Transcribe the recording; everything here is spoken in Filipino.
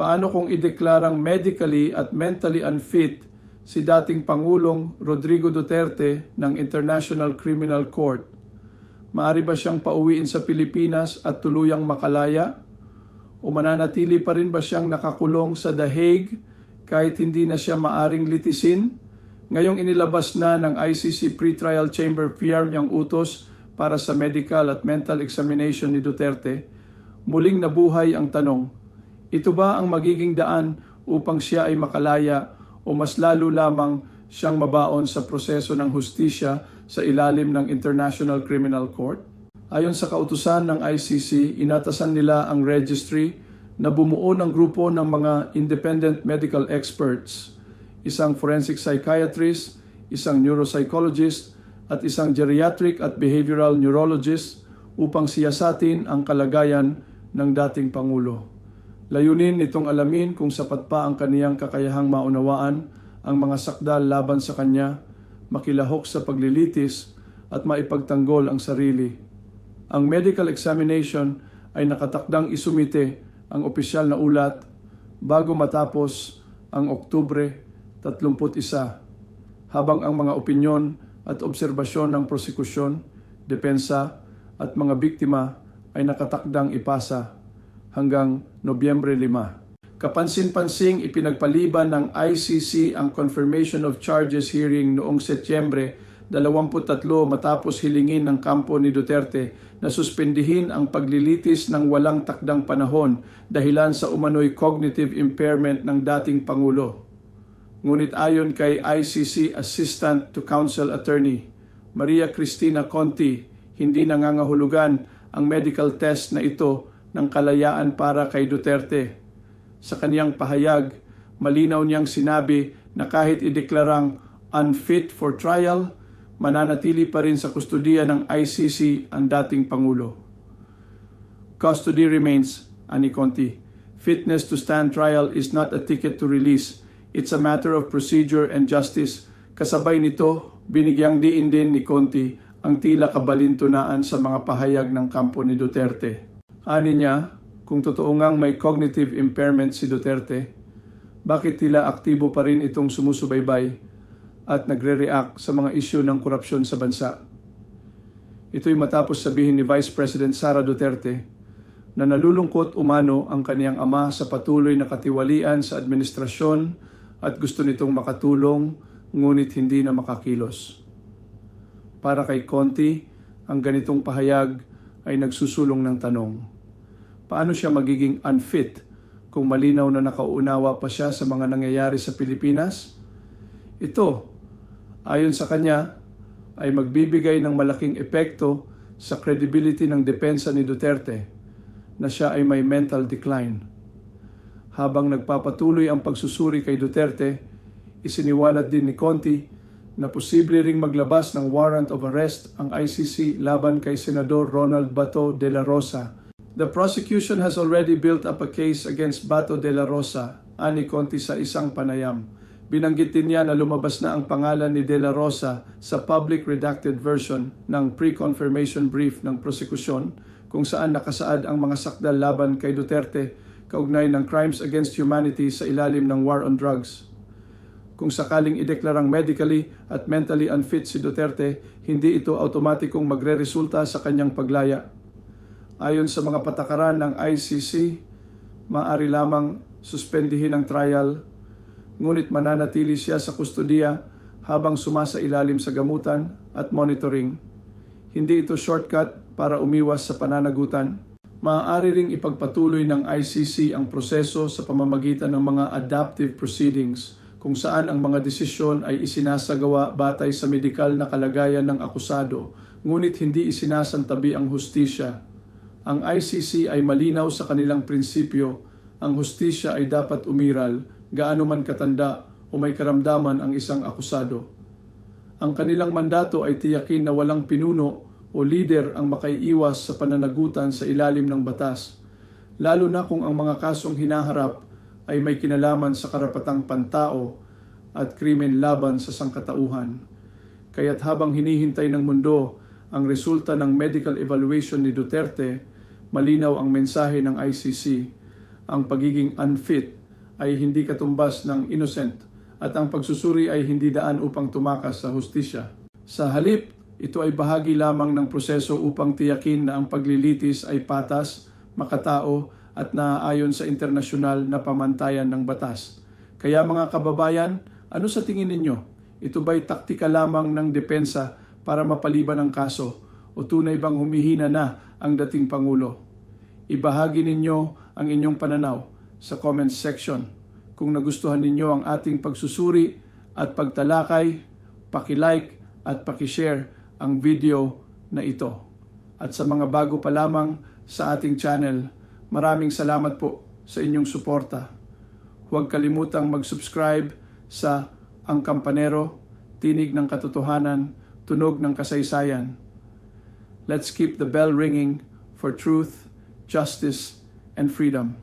Paano kung ideklarang medically at mentally unfit si dating Pangulong Rodrigo Duterte ng International Criminal Court? Maari ba siyang pauwiin sa Pilipinas at tuluyang makalaya? O mananatili pa rin ba siyang nakakulong sa The Hague kahit hindi na siya maaring litisin? Ngayong inilabas na ng ICC Pretrial Chamber PR niyang utos para sa medical at mental examination ni Duterte, muling nabuhay ang tanong, ito ba ang magiging daan upang siya ay makalaya o mas lalo lamang siyang mabaon sa proseso ng hustisya sa ilalim ng International Criminal Court? Ayon sa kautusan ng ICC, inatasan nila ang registry na bumuo ng grupo ng mga independent medical experts, isang forensic psychiatrist, isang neuropsychologist, at isang geriatric at behavioral neurologist upang siyasatin ang kalagayan ng dating Pangulo. Layunin nitong alamin kung sapat pa ang kaniyang kakayahang maunawaan ang mga sakdal laban sa kanya, makilahok sa paglilitis at maipagtanggol ang sarili. Ang medical examination ay nakatakdang isumite ang opisyal na ulat bago matapos ang Oktubre 31 habang ang mga opinyon at obserbasyon ng prosekusyon, depensa at mga biktima ay nakatakdang ipasa hanggang Nobyembre 5. Kapansin-pansing ipinagpaliban ng ICC ang confirmation of charges hearing noong Setyembre 23 matapos hilingin ng kampo ni Duterte na suspendihin ang paglilitis ng walang takdang panahon dahilan sa umano'y cognitive impairment ng dating Pangulo. Ngunit ayon kay ICC Assistant to Counsel Attorney Maria Cristina Conti, hindi nangangahulugan ang medical test na ito ng kalayaan para kay Duterte. Sa kaniyang pahayag, malinaw niyang sinabi na kahit ideklarang unfit for trial, mananatili pa rin sa kustudiya ng ICC ang dating Pangulo. Custody remains, ani Conti. Fitness to stand trial is not a ticket to release. It's a matter of procedure and justice. Kasabay nito, binigyang diin din ni Conti ang tila kabalintunaan sa mga pahayag ng kampo ni Duterte. Ani niya, kung totoo ngang may cognitive impairment si Duterte, bakit tila aktibo pa rin itong sumusubaybay at nagre-react sa mga isyu ng korupsyon sa bansa? Ito'y matapos sabihin ni Vice President Sara Duterte na nalulungkot umano ang kaniyang ama sa patuloy na katiwalian sa administrasyon at gusto nitong makatulong ngunit hindi na makakilos. Para kay Conti, ang ganitong pahayag ay nagsusulong ng tanong, paano siya magiging unfit kung malinaw na nakaunawa pa siya sa mga nangyayari sa Pilipinas? Ito, ayon sa kanya, ay magbibigay ng malaking epekto sa credibility ng depensa ni Duterte na siya ay may mental decline. Habang nagpapatuloy ang pagsusuri kay Duterte, isiniwalat din ni Conti na posible ring maglabas ng warrant of arrest ang ICC laban kay Senador Ronald Bato de la Rosa. The prosecution has already built up a case against Bato de la Rosa, ani Conti sa isang panayam. Binanggit din niya na lumabas na ang pangalan ni De La Rosa sa public redacted version ng pre-confirmation brief ng prosekusyon kung saan nakasaad ang mga sakdal laban kay Duterte kaugnay ng crimes against humanity sa ilalim ng war on drugs kung sakaling ideklarang medically at mentally unfit si Duterte, hindi ito automatikong magre-resulta sa kanyang paglaya. Ayon sa mga patakaran ng ICC, maaari lamang suspendihin ang trial, ngunit mananatili siya sa kustudiya habang sumasa ilalim sa gamutan at monitoring. Hindi ito shortcut para umiwas sa pananagutan. Maaari ring ipagpatuloy ng ICC ang proseso sa pamamagitan ng mga adaptive proceedings – kung saan ang mga desisyon ay isinasagawa batay sa medikal na kalagayan ng akusado, ngunit hindi isinasantabi ang hustisya. Ang ICC ay malinaw sa kanilang prinsipyo, ang hustisya ay dapat umiral, gaano man katanda o may karamdaman ang isang akusado. Ang kanilang mandato ay tiyakin na walang pinuno o leader ang makaiiwas sa pananagutan sa ilalim ng batas, lalo na kung ang mga kasong hinaharap ay may kinalaman sa karapatang pantao at krimen laban sa sangkatauhan. Kaya't habang hinihintay ng mundo ang resulta ng medical evaluation ni Duterte, malinaw ang mensahe ng ICC. ang pagiging unfit ay hindi katumbas ng innocent at ang pagsusuri ay hindi daan upang tumakas sa hustisya. Sa halip, ito ay bahagi lamang ng proseso upang tiyakin na ang paglilitis ay patas, makatao at naaayon sa internasyonal na pamantayan ng batas. Kaya mga kababayan, ano sa tingin ninyo? Ito ba'y taktika lamang ng depensa para mapaliban ang kaso o tunay bang humihina na ang dating Pangulo? Ibahagi ninyo ang inyong pananaw sa comment section. Kung nagustuhan ninyo ang ating pagsusuri at pagtalakay, pakilike at pakishare ang video na ito. At sa mga bago pa lamang sa ating channel, maraming salamat po sa inyong suporta. Huwag kalimutang mag-subscribe sa Ang Kampanero, Tinig ng Katotohanan, Tunog ng Kasaysayan. Let's keep the bell ringing for truth, justice, and freedom.